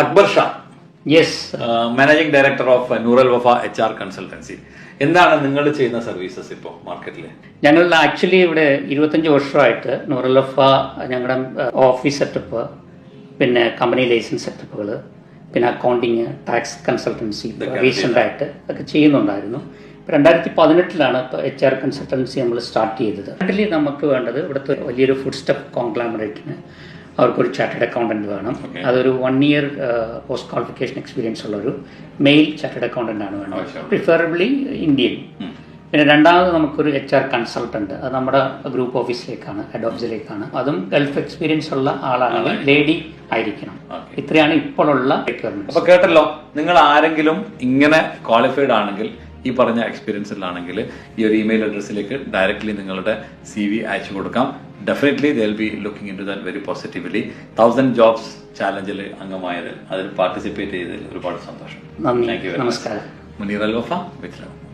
Akbar Shah. Yes managing director of Nooral Wafa HR R consultancy എന്താണ് നിങ്ങൾ ചെയ്യുന്ന services ഇപ്പോൾ മാർക്കറ്റിൽ ഞങ്ങൾ ആക്ച്വലി ഇവിടെ ഇരുപത്തഞ്ച് വർഷമായിട്ട് നൂറൽ വഫ ഞങ്ങളുടെ ഓഫീസ് സെറ്റപ്പ് പിന്നെ കമ്പനി ലൈസൻസ് സെറ്റപ്പുകൾ പിന്നെ അക്കൗണ്ടിങ് ടാക്സ് കൺസൾട്ടൻസി റീസെന്റ് ആയിട്ട് ഒക്കെ ചെയ്യുന്നുണ്ടായിരുന്നു. രണ്ടായിരത്തി പതിനെട്ടിലാണ് ഇപ്പോൾ എച്ച് ആർ കൺസൾട്ടൻസി നമ്മൾ സ്റ്റാർട്ട് ചെയ്തത്. അതിൽ നമുക്ക് വേണ്ടത് ഇവിടുത്തെ വലിയൊരു ഫുഡ് സ്റ്റെപ്പ് കോൺഗ്ലാമറേറ്റിന് അവർക്കൊരു ചാർട്ടേഡ് അക്കൗണ്ടന്റ് വേണം. അതൊരു one year post qualification experience ഉള്ള ഒരു മെയിൽ ചാർട്ടേഡ് അക്കൗണ്ടന്റ് ആണ് വേണം. പ്രിഫറബിളി ഇന്ത്യൻ പിന്നെ രണ്ടാമത് നമുക്കൊരു എച്ച് ആർ കൺസൾട്ടന്റ് അത് നമ്മുടെ ഗ്രൂപ്പ് ഓഫീസിലേക്കാണ് ഹെഡ് ഓഫീസിലേക്കാണ് അതും ഗൾഫ് എക്സ്പീരിയൻസ് ഉള്ള ആളാണ് ലേഡി ആയിരിക്കണം. ഇത്രയാണ് ഇപ്പോഴുള്ള റിക്വയർമെന്റ് അപ്പൊ കേട്ടല്ലോ നിങ്ങൾ ആരെങ്കിലും ഇങ്ങനെ ക്വാളിഫൈഡ് ആണെങ്കിൽ ഈ പറഞ്ഞ എക്സ്പീരിയൻസിലാണെങ്കിൽ ഈ ഒരു ഇമെയിൽ അഡ്രസ്സിലേക്ക് ഡയറക്റ്റ്ലി നിങ്ങളുടെ സി വി അയച്ചു കൊടുക്കാം. Definitely they'll be looking into that very positively thousand jobs ചാലഞ്ചിൽ അംഗമായതിൽ അതിൽ പാർട്ടിസിപ്പേറ്റ് ചെയ്തതിൽ ഒരുപാട് സന്തോഷം. നന്ദി. യു നമസ്കാരം. മുനീർ അൽ വഫ വിത്ത്